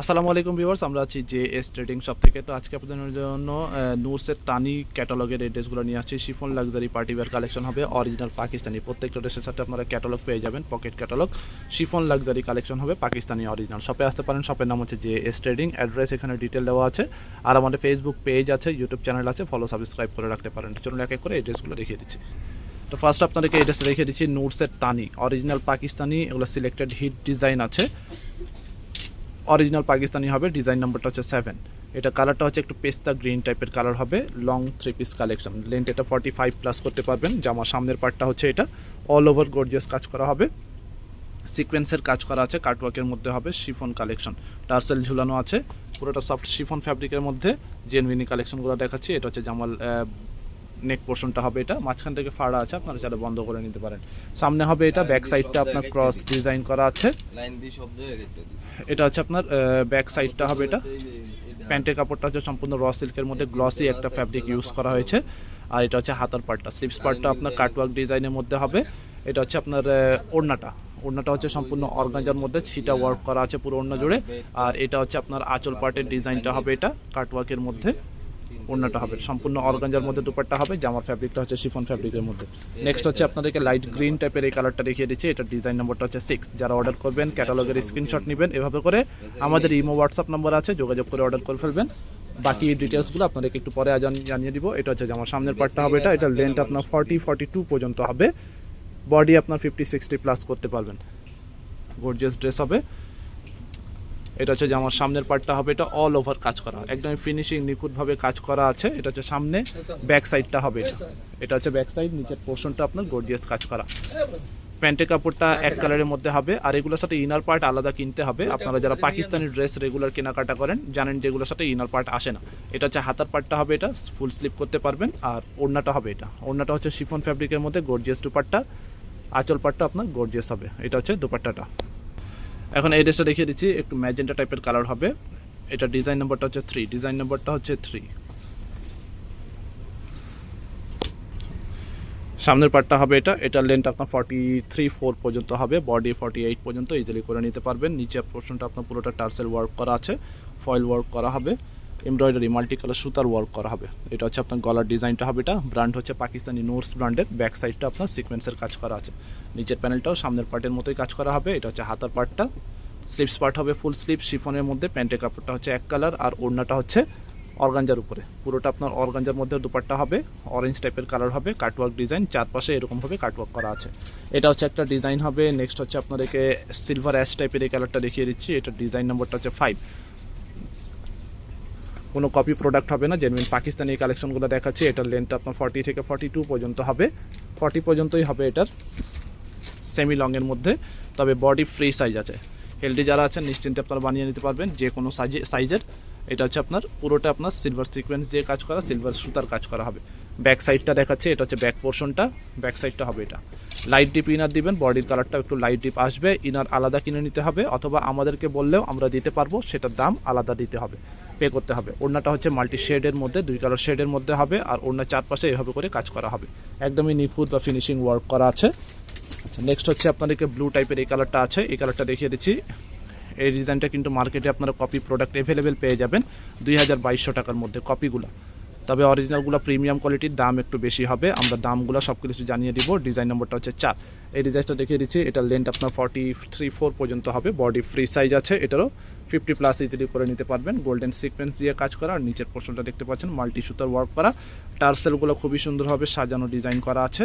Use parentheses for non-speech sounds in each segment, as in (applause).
আসসালামু আলাইকুম ভিউয়ার্স, আমরা আছি জে এস ট্রেডিং শপ থেকে। তো আজকে আপনাদের জন্য নুরসের টানি ক্যাটালগের এই ড্রেসগুলো নিয়ে আসছি। Chiffon luxury party wear collection হবে, অরিজিনাল পাকিস্তানি। প্রত্যেকটা ড্রেসের সাথে আপনারা ক্যাটালগ পেয়ে যাবেন, pocket catalogue. Chiffon luxury collection হবে পাকিস্তানি অরিজিনাল। শপে আসতে পারেন, শপের নাম হচ্ছে জে এস ট্রেডিং। অ্যাড্রেস এখানে ডিটেল দেওয়া আছে। আর আমাদের ফেসবুক পেজ আছে ইউটিউব চ্যানেল আছে ফলো সাবস্ক্রাইব করে রাখতে পারেন। চলুন এক এক করে এই ড্রেসগুলো দেখিয়ে দিচ্ছি। তো ফার্স্ট আপনাদেরকে এই ড্রেস রেখে দিচ্ছি নুরসের টানি অরিজিনাল পাকিস্তানি, এগুলো সিলেক্টেড হিট ডিজাইন আছে। অরিজিনাল পাকিস্তানি হবে ডিজাইন নাম্বারটা হচ্ছে সেভেন এটা কালারটা হচ্ছে একটু পেস্তা গ্রিন টাইপের কালার হবে long three piece collection length এটা ফর্টি ফাইভ প্লাস করতে পারবেন, জামার সামনের পার্টটা হচ্ছে এটা অল ওভার গর্জিয়াস কাজ করা হবে। সিকোয়েন্সের কাজ করা আছে কাটওয়ার্কের মধ্যে হবে শিফন কালেকশন টার্সেল ঝুলানো আছে, পুরোটা সফট শিফন ফ্যাব্রিকের মধ্যে জেনভিনি কালেকশনগুলো দেখাচ্ছি, এটা হচ্ছে জামাল নেক পোর্শনটা হবে এটা মাঝখান থেকে ফাড়া আছে আপনারা চাইলে বন্ধ করে নিতে পারেন সামনে হবে এটা ব্যাক সাইডটা আপনার ক্রস ডিজাইন করা আছে হয়ে এটা হচ্ছে আপনার ব্যাক সাইডটা হবে এটা প্যান্টের কাপড়টা হচ্ছে সম্পূর্ণ র সিল্কের মধ্যে গ্লসি একটা ফ্যাব্রিক ইউজ করা হয়েছে আর এটা হচ্ছে হাতার পার্টটা স্লিপস পার্টটা আপনার কাটওয়ার্ক ডিজাইনের মধ্যে হবে এটা হচ্ছে আপনার ওড়নাটা ওড়নাটা হচ্ছে সম্পূর্ণ অর্গানজার মধ্যে ছিটা ওয়ার্ক করা আছে পুরো ওড়না জুড়ে আর এটা হচ্ছে আপনার আঁচল পার্টের ডিজাইনটা হবে এটা কাটওয়ার্কের মধ্যে ওড়নাটা হবে। সম্পূর্ণ অর্গানজার মধ্যে দুপাট্টা হবে, জামার ফ্যাব্রিকটা হচ্ছে শিফন ফ্যাব্রিকের মধ্যে। নেক্সট হচ্ছে আপনাদেরকে লাইট গ্রিন টাইপের এই কালারটা দেখিয়ে দিচ্ছি এটা ডিজাইন নম্বরটা হচ্ছে সিক্স যারা অর্ডার করবেন ক্যাটালগের স্ক্রিনশট নেবেন, এভাবে করে আমাদের ইমো হোয়াটসঅ্যাপ নম্বর আছে, যোগাযোগ করে অর্ডার করে ফেলবেন। বাকি ডিটেলসগুলো আপনাদেরকে একটু পরে জান- জানিয়ে দিব। এটা হচ্ছে জামার সামনের পার্টটা হবে এটা এটা লেন্থ আপনার ফর্টি ফর্টি টু পর্যন্ত হবে। বডি আপনার ফিফটি সিক্সটি প্লাস করতে পারবেন। গর্জিয়াস ড্রেস হবে। এটা হচ্ছে জামার সামনের পার্টটা হবে, এটা অল ওভার কাজ করা। একদম ফিনিশিং নিখুঁতভাবে কাজ করা আছে, এটা হচ্ছে সামনে ব্যাক সাইডটা হবে এটা। এটা হচ্ছে ব্যাক সাইড নিচের পোর্শনটা আপনার গর্জিয়াস কাজ করা। প্যান্টের কাপড়টা এক কালারের মধ্যে হবে, আর এগুলোর সাথে ইনার পার্ট আলাদা কিনতে হবে। আপনারা যারা পাকিস্তানি ড্রেস রেগুলার কেনাকাটা করেন, জানেন যেগুলোর সাথে ইনার পার্ট আসে না। এটা হচ্ছে হাতার পার্টটা হবে এটা ফুল স্লিপ করতে পারবেন, আর ওড়নাটা হবে এটা। ওড়নাটা হচ্ছে শিফন ফ্যাব্রিকের মধ্যে গর্জিয়াস দুপাট্টা, আঁচল পাটটা আপনার গর্জিয়াস হবে। এটা হচ্ছে দুপাট্টাটা। এখন এই ড্রেসটা দেখিয়ে দিচ্ছি, একটু ম্যাজেন্টা টাইপের কালার হবে। এটা ডিজাইন নাম্বারটা হচ্ছে থ্রি ডিজাইন নাম্বারটা হচ্ছে থ্রি সামনের পার্টটা হবে এটা, এটার লেন্থ আপনার ফর্টি থ্রি ফোর পর্যন্ত হবে বডি ফর্টি এইট পর্যন্ত ইজিলি করে নিতে পারবেন। নিচে পোর্শনটা আপনার পুরোটা টার্সেল ওয়ার্ক করা আছে ফয়েল ওয়ার্ক করা হবে। এমব্রয়ডারি মাল্টি কালার সুতার ওয়ার্ক করা হবে। এটা হচ্ছে আপনার গলার ডিজাইনটা হবে এটা। ব্র্যান্ড হচ্ছে পাকিস্তানি নোটস ব্র্যান্ডের ব্যাক সাইডটা আপনার সিকোয়েন্সের কাজ করা আছে। নিচের প্যানেলটাও সামনের পার্টের মতোই কাজ করা হবে। এটা হচ্ছে হাতার পার্টটা স্লিপস পার্ট হবে ফুল স্লিপ শিফনের মধ্যে। প্যান্টের কাপড়টা হচ্ছে এক কালার আর ওড়নাটা হচ্ছে অর্গানজার উপরে। পুরোটা আপনার অর্গানজার মধ্যে দুপাট্টা হবে। অরেঞ্জ টাইপের কালার হবে। কাটওয়ার্ক ডিজাইন চারপাশে এরকমভাবে কাটওয়ার্ক করা আছে। এটা হচ্ছে একটা ডিজাইন হবে। নেক্সট হচ্ছে আপনাদেরকে সিলভার অ্যাশ টাইপের এই কালারটা দেখিয়ে দিচ্ছি। এটা ডিজাইন নাম্বারটা হচ্ছে ফাইভ কোনো কপি প্রোডাক্ট হবে না জেনুইন পাকিস্তানি কালেকশনগুলো দেখাচ্ছি, এটার লেন্থ আপনার ফর্টি থেকে ফর্টি টু পর্যন্ত হবে। ফর্টি পর্যন্তই হবে এটার সেমি লংয়ের মধ্যে, তবে বডি ফ্রি সাইজ আছে। হেলডি যারা আছেন, নিশ্চিন্তে আপনারা বানিয়ে নিতে পারবেন যে কোনো সাইজে সাইজের এটা হচ্ছে আপনার, পুরোটা আপনার সিলভার সিকোয়েন্স দিয়ে কাজ করা সিলভার সুতার কাজ করা হবে। ব্যাক সাইডটা দেখাচ্ছে, এটা হচ্ছে ব্যাক পোর্শনটা ব্যাক সাইডটা হবে এটা। লাইট ডিপ ইনার দিবেন বডির কালারটা একটু লাইট ডিপ আসবে ইনার আলাদা কিনে নিতে হবে, অথবা আমাদেরকে বললেও আমরা দিতে পারব, সেটার দাম আলাদা দিতে হবে পে করতে হবে। ওড়নাটা হচ্ছে মাল্টি শেডের মধ্যে, দুই কালার শেডের মধ্যে হবে, আর ওড়নার চারপাশে এভাবে করে কাজ করা হবে। একদমই নিখুঁত বা ফিনিশিং ওয়ার্ক করা আছে। নেক্সট হচ্ছে আপনাদেরকে ব্লু টাইপের এই কালারটা আছে, এই কালারটা দেখিয়ে দিচ্ছি। এই ডিজাইনটা কিন্তু মার্কেটে আপনারা কপি প্রোডাক্ট অ্যাভেলেবেল পেয়ে যাবেন দুই হাজার বাইশশো টাকার মধ্যে কপিগুলো তবে অরিজিনালগুলো প্রিমিয়াম কোয়ালিটির দাম একটু বেশি হবে। আমরা দামগুলো সব কিছু জানিয়ে দিব। ডিজাইন নম্বরটা হচ্ছে চার। এই ডিজাইনটা দেখিয়ে দিচ্ছি। এটার লেন্থ আপনার ফর্টি থ্রি ফোর পর্যন্ত হবে। বডি ফ্রি সাইজ আছে। এটারও ফিফটি প্লাস ইজিলি করে নিতে পারবেন। গোল্ডেন সিকোয়েন্স দিয়ে কাজ করা। আর নিচের পোর্শনটা দেখতে পাচ্ছেন মাল্টি সুতার ওয়ার্ক করা। টার্সেলগুলো খুবই সুন্দরভাবে সাজানো ডিজাইন করা আছে।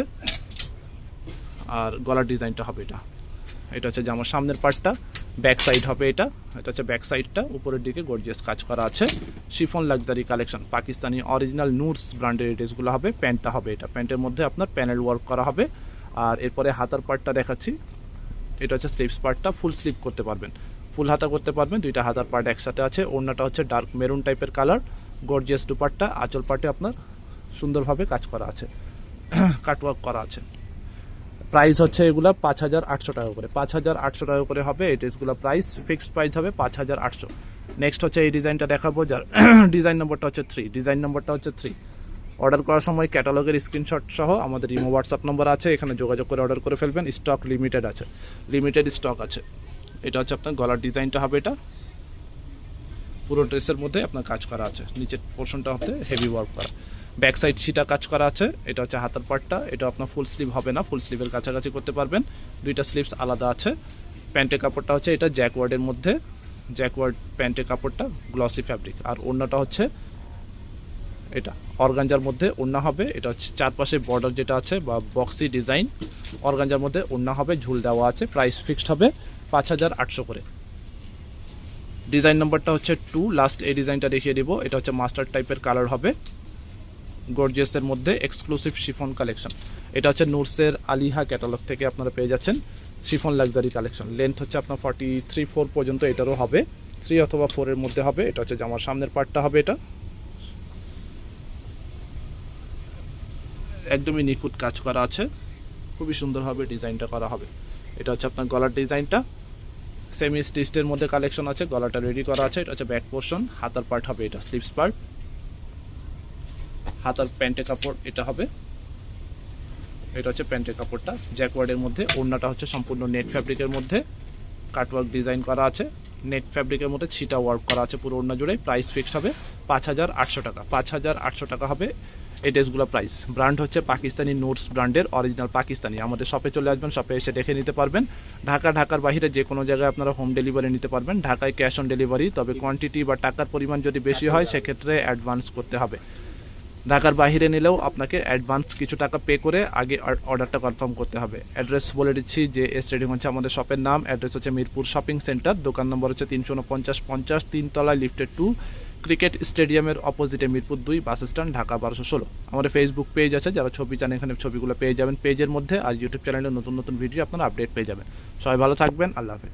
আর গলার ডিজাইনটা হবে এটা। এটা হচ্ছে জামার সামনের পার্টটা ব্যাক সাইড হবে এটা। এটা হচ্ছে ব্যাক সাইডটা উপরের দিকে গর্জিয়াস কাজ করা আছে। Chiffon luxury collection Pakistani original নুটস ব্র্যান্ডের ড্রেসগুলো হবে। প্যান্টটা হবে এটা। প্যান্টের মধ্যে আপনার প্যানেল ওয়ার্ক করা হবে। আর এরপরে হাতার পার্টটা দেখাচ্ছি। এটা হচ্ছে স্লিপস পার্টটা ফুল স্লিপ করতে পারবেন। ফুল হাতা করতে পারবেন। দুইটা হাতার পার্ট একসাথে আছে। ওড়নাটা হচ্ছে ডার্ক মেরুন টাইপের কালার গর্জিয়াস দুপাট্টা। আঁচল পার্টে আপনার সুন্দরভাবে কাজ করা আছে। (clears throat) কাটওয়ার্ক করা আছে। প্রাইস হচ্ছে এগুলা পাঁচ হাজার আটশো টাকা করে। পাঁচ হাজার আটশো টাকা করে হবে, এই ড্রেসগুলো প্রাইস ফিক্সড প্রাইস হবে পাঁচ হাজার আটশো। নেক্সট হচ্ছে এই ডিজাইনটা দেখাবো, যার (clears throat) ডিজাইন নম্বরটা হচ্ছে থ্রি ডিজাইন নম্বরটা হচ্ছে থ্রি অর্ডার করার সময় ক্যাটালগের স্ক্রিনশট সহ আমাদের ইমো হোয়াটসঅ্যাপ নম্বর আছে, এখানে যোগাযোগ করে অর্ডার করে ফেলবেন। স্টক লিমিটেড আছে। লিমিটেড স্টক আছে। এটা হচ্ছে আপনার গলার ডিজাইনটা হবে এটা। পুরো ড্রেসের মধ্যে আপনার কাজ করা আছে। নিচের পোর্শনটা হতে হেভি ওয়ার্ক করা। ব্যাক সাইড সিটা কাজ করা আছে, এটা হচ্ছে হাতার পার্টটা এটা আপনার ফুল স্লিভ হবে না ফুল স্লিভের কাছাকাছি করতে পারবেন, দুইটা স্লিভস আলাদা আছে। প্যান্টের কাপড়টা হচ্ছে এটা জ্যাকওয়ার্ডের মধ্যে জ্যাকওয়ার্ড প্যান্টের কাপড়টা গ্লসি ফ্যাব্রিক আর ওড়নাটা হচ্ছে এটা, অর্গানজার মধ্যে ওড়না হবে, এটা হচ্ছে চারপাশে বর্ডার যেটা আছে বা বক্সি ডিজাইন অর্গানজার মধ্যে ওড়না হবে, ঝুল দেওয়া আছে প্রাইস ফিক্সড হবে পাঁচ হাজার আটশো করে। ডিজাইন নাম্বারটা হচ্ছে টু লাস্ট এই ডিজাইনটা দেখিয়ে দিব, এটা হচ্ছে মাস্টার টাইপের কালার হবে। গর্জিয়াসের মধ্যে এক্সক্লুসিভ শিফন কালেকশন এটা হচ্ছে নুরসের আলিহা ক্যাটালগ থেকে আপনারা পেয়ে যাচ্ছেন শিফন লাক্সারি কালেকশন লেন্থ হচ্ছে আপনার ফর্টি থ্রি ফোর পর্যন্ত এটারও হবে। থ্রি অথবা ফোরের মধ্যে হবে। এটা হচ্ছে জামার সামনের পার্টটা হবে এটা। একদমই নিখুঁত কাজ করা আছে। খুবই সুন্দরভাবে ডিজাইনটা করা হবে। এটা হচ্ছে আপনার গলার ডিজাইনটা। সেমি স্টিচের মধ্যে কালেকশন আছে। গলাটা রেডি করা আছে। এটা হচ্ছে ব্যাক পোর্শন হাতার পার্ট হবে এটা স্লিপস পার্ট হাতার প্যান্টের কাপড় এটা হবে। এটা হচ্ছে প্যান্টের কাপড়টা। জ্যাকওয়ার্ডের মধ্যে ওড়নাটা হচ্ছে সম্পূর্ণ নেট ফ্যাব্রিকের মধ্যে। কাটওয়ার্ক ডিজাইন করা আছে। নেট ফ্যাব্রিকের মধ্যে ছিটা ওয়ার্ক করা আছে পুরো ওড়না জুড়ে। প্রাইস ফিক্সড হবে পাঁচ হাজার আটশো টাকা। পাঁচ হাজার আটশো টাকা হবে এই ড্রেসগুলো প্রাইস। ব্র্যান্ড হচ্ছে পাকিস্তানি নোটস ব্র্যান্ডের অরিজিনাল পাকিস্তানি। আমাদের শপে চলে আসবেন শপে এসে দেখে নিতে পারবেন। ঢাকা ঢাকার বাইরে যে কোনো জায়গায় আপনারা হোম ডেলিভারি নিতে পারবেন। ঢাকায় ক্যাশ অন ডেলিভারি তবে কোয়ান্টিটি বা টাকার পরিমাণ যদি বেশি হয় সেক্ষেত্রে অ্যাডভান্স করতে হবে। ঢাকার বাইরে নিলেও আপনাকে অ্যাডভান্স কিছু টাকা পে করে আগে অর্ডারটা কনফার্ম করতে হবে। অ্যাড্রেস বলে দিচ্ছি যে এস রেডিং হচ্ছে আমাদের শপের নাম অ্যাড্রেস হচ্ছে মিরপুর শপিং সেন্টার দোকান নম্বর হচ্ছে তিনশো উনপঞ্চাশ, পঞ্চাশ তিনতলায় লিফটেড টু ক্রিকেট স্টেডিয়ামের অপোজিটে মিরপুর দুই বাস স্ট্যান্ড ঢাকা বারোশো ষোলো। আমাদের ফেসবুক পেজ আছে, যারা ছবি চান এখানে ছবিগুলো পেয়ে যাবেন। পেজের মধ্যে আর ইউটিউব চ্যানেলে নতুন নতুন ভিডিও আপনারা আপডেট পেয়ে যাবেন। সবাই ভালো থাকবেন, আল্লাহ হাফেজ।